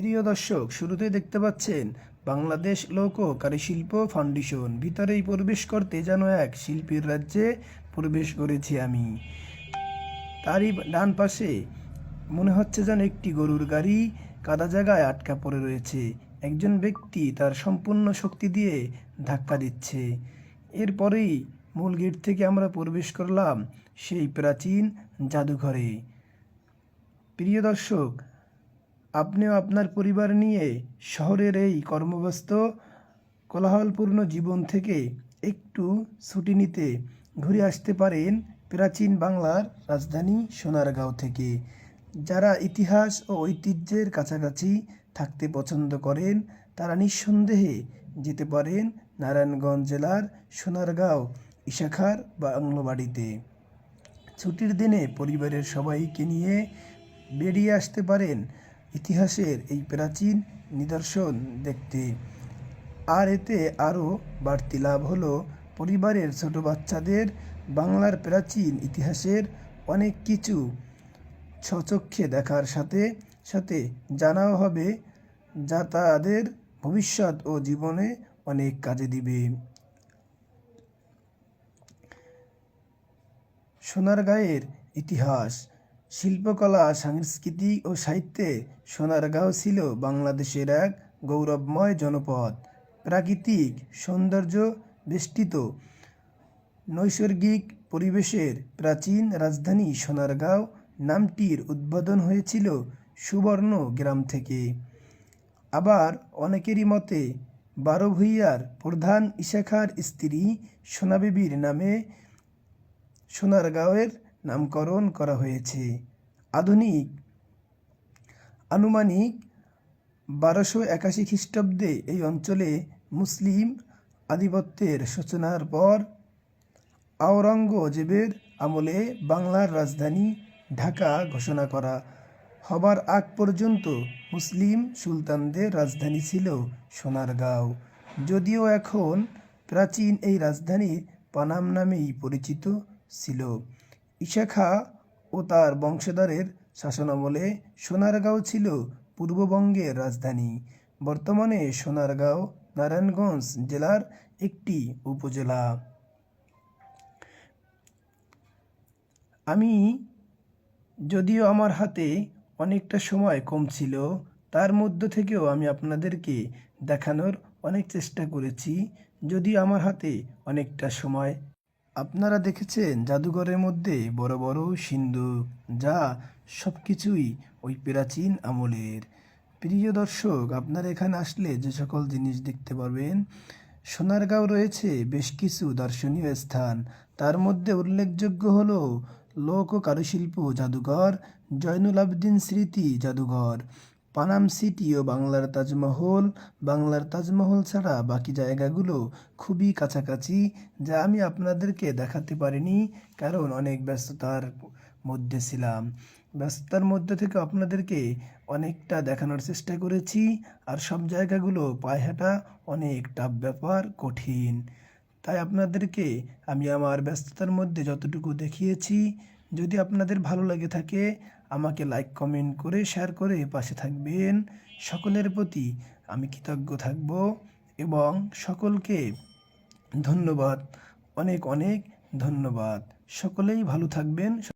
প্রিয় দর্শক শুরুতে দেখতে পাচ্ছেন বাংলাদেশ লোক কারুশিল্প ফাউন্ডেশন। ভিতরেই প্রবেশ করতে যেন এক শিল্পীর রাজ্যে প্রবেশ করেছি আমি। তারই ডান পাশে মনে হচ্ছে যেন একটি গরুর গাড়ি কাদা জায়গায় আটকা পড়ে রয়েছে। একজন ব্যক্তি তার সম্পূর্ণ শক্তি দিয়ে ধাক্কা দিচ্ছে। এরপরেই মূল গেট থেকে আমরা প্রবেশ করলাম সেই প্রাচীন জাদুঘরে। প্রিয় দর্শক আপনিও আপনার পরিবার নিয়ে শহরের এই কর্মব্যস্ত, কোলাহলপূর্ণ জীবন থেকে একটু ছুটি নিতে ঘুরে আসতে পারেন প্রাচীন বাংলার রাজধানী সোনারগাঁও থেকে। যারা ইতিহাস ও ঐতিহ্যের কাছাকাছি থাকতে পছন্দ করেন, তারা নিঃসন্দেহে যেতে পারেন নারায়ণগঞ্জ জেলার সোনারগাঁও ইশাখার বাংলোবাড়িতে। ছুটির দিনে পরিবারের সবাইকে নিয়ে বেরিয়ে আসতে পারেন ইতিহাসের এই প্রাচীন নিদর্শন দেখতে। আর এতে আরও বাড়তি লাভ হলো পরিবারের ছোট বাচ্চাদের বাংলার প্রাচীন ইতিহাসের অনেক কিছু। স্বচক্ষে দেখার সাথে সাথে জানাও হবে যা তাদের ভবিষ্যৎ ও জীবনে অনেক কাজে দিবে। সোনারগাঁয়ের ইতিহাস শিল্পকলা, সংস্কৃতি ও সাহিত্যে সোনারগাঁও ছিল বাংলাদেশের এক গৌরবময় জনপদ। প্রাকৃতিক সৌন্দর্য বেষ্টিত নৈসর্গিক পরিবেশের প্রাচীন রাজধানী সোনারগাঁও নামটির উদ্বোধন হয়েছিল সুবর্ণ গ্রাম থেকে। আবার অনেকেরই মতে বারো ভূঁইয়ার প্রধান ইশাখার স্ত্রী সোনাবিবির নামে সোনারগাঁওয়ের নামকরণ করা হয়েছে। আধুনিক, আনুমানিক বারোশো একাশি খ্রিস্টাব্দে এই অঞ্চলে মুসলিম আধিপত্যের সূচনার পর আওরঙ্গজেবের আমলে বাংলার রাজধানী ঢাকা ঘোষণা করা হবার আগ পর্যন্ত মুসলিম সুলতানদের রাজধানী ছিল সোনারগাঁও। যদিও এখন প্রাচীন এই রাজধানী পানাম নামেই পরিচিত ছিল। ইশাখা ও তার বংশধরের শাসনামলে সোনারগাঁও ছিল পূর্ববঙ্গের রাজধানী। বর্তমানে সোনারগাঁও, নারায়ণগঞ্জ জেলার একটি উপজেলা। আমি যদিও আমার হাতে অনেকটা সময় কম ছিল, তার মধ্য থেকেও আমি আপনাদেরকে দেখানোর অনেক চেষ্টা করেছি, যদিও আমার হাতে অনেকটা সময় আপনারা দেখেছেন জাদুঘরের মধ্যে বড় বড় সিন্ধুক যা সব কিছুই ওই প্রাচীন আমলের। প্রিয় দর্শক, আপনারা এখানে আসলে যে সকল জিনিস দেখতে পারবেন, সোনারগাঁও রয়েছে বেশ কিছু দর্শনীয় স্থান। তার মধ্যে উল্লেখযোগ্য হল লোক ও কারুশিল্প জাদুঘর, জয়নুল আবদিন স্মৃতি জাদুঘর। পানাম সিটি ও বাংলার তাজমহল বাংলার তাজমহল ছাড়া বাকি জায়গাগুলো খুবই কাছাকাছি, যা আমি আপনাদেরকে দেখাতে পারিনি, কারণ অনেক ব্যস্ততার মধ্যে ছিলাম। ব্যস্ততার মধ্যে থেকে আপনাদেরকে অনেকটা দেখানোর চেষ্টা করেছি, আর সব জায়গাগুলো পায়ে হাঁটা অনেক টাফ ব্যাপার কঠিন। তাই আপনাদেরকে আমি আমার ব্যস্ততার মধ্যে যতটুকু দেখিয়েছি, যদি আপনাদের ভালো লাগে থাকে আমাকে লাইক কমেন্ট করে শেয়ার করে পাশে থাকবেন। সকলের প্রতি আমি কৃতজ্ঞ থাকব এবং সকলকে ধন্যবাদ। অনেক অনেক ধন্যবাদ। সকলেই ভালো থাকবেন।